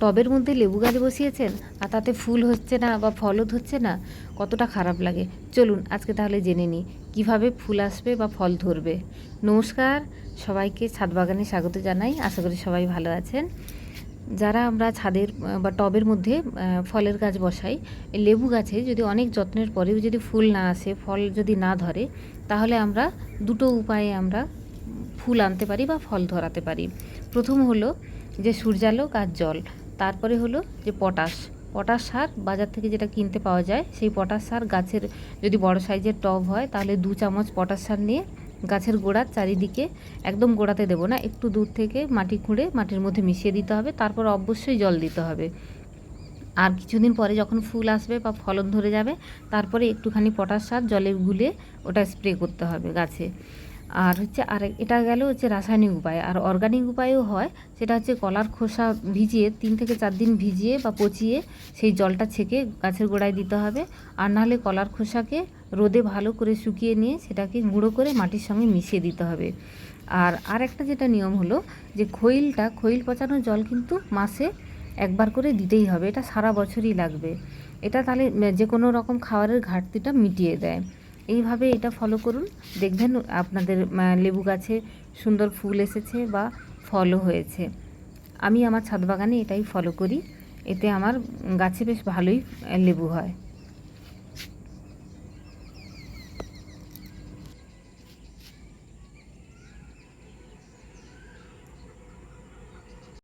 টবের মধ্যে লেবু গাছ বসিয়েছেন, আর তাতে ফুল হচ্ছে না বা ফলও হচ্ছে না, কতটা খারাপ লাগে। চলুন আজকে তাহলে জেনে নিই, কীভাবে ফুল আসবে বা ফল ধরবে। নমস্কার, সবাইকে ছাদ বাগানে স্বাগত জানাই, আশা করি সবাই ভালো আছেন। যারা আমরা ছাদের বা টবের মধ্যে ফলের গাছ বসাই লেবু গাছে যদি অনেক যত্নের পরেও যদি ফুল না আসে, ফল যদি না ধরে, তাহলে আমরা দুটো উপায়ে আমরা ফুল আনতে পারি বা ফল ধরাতে পারি। প্রথম হলো যে সূর্যালোক আর জল। তারপরে হলো যে পটাশ। পটাশ সার বাজার থেকে যেটা কিনতে পাওয়া যায়, সেই পটাশ সার গাছের যদি বড় সাইজের টব হয়, তাহলে দু চামচ পটাশ সার নিয়ে গাছের গোড়ার চারিদিকে একদম গোড়াতে দেবো না। একটু দূর থেকে মাটি খুঁড়ে মাটির মধ্যে মিশিয়ে দিতে হবে, তারপর অবশ্যই জল দিতে হবে। আর কিছুদিন পরে যখন ফুল আসবে বা ফলন ধরে যাবে, তারপরে একটুখানি পটাশ সার জলে গুলে ওটা স্প্রে করতে হবে গাছে। আর হচ্ছে আর এটা গেল হচ্ছে রাসায়নিক উপায়। আর অর্গানিক উপায়ও হয়, সেটা হচ্ছে কলার খোসা ভিজিয়ে, তিন থেকে চার দিন ভিজিয়ে বা পচিয়ে সেই জলটা ছেঁকে গাছের গোড়ায় দিতে হবে। আর নাহলে কলার খোসাকে রোদে ভালো করে শুকিয়ে নিয়ে সেটাকে গুঁড়ো করে মাটির সঙ্গে মিশিয়ে দিতে হবে। আর আর একটা যেটা নিয়ম হলো যে খৈলটা, খৈল পচানোর জল কিন্তু মাসে একবার করে দিতেই হবে। এটা সারা বছরই লাগবে। এটা তাহলে যে কোনো রকম খাবারের ঘাটতিটা মিটিয়ে দেয়। এইভাবে এটা ফলো করুন। দেখবেন আপনাদের লেবু গাছে সুন্দর ফুল এসেছে বা ফলও হয়েছে। আমি আমার ছাদ বাগানে এটাই ফলো করি। এতে আমার গাছে বেশ ভালোই লেবু হয়।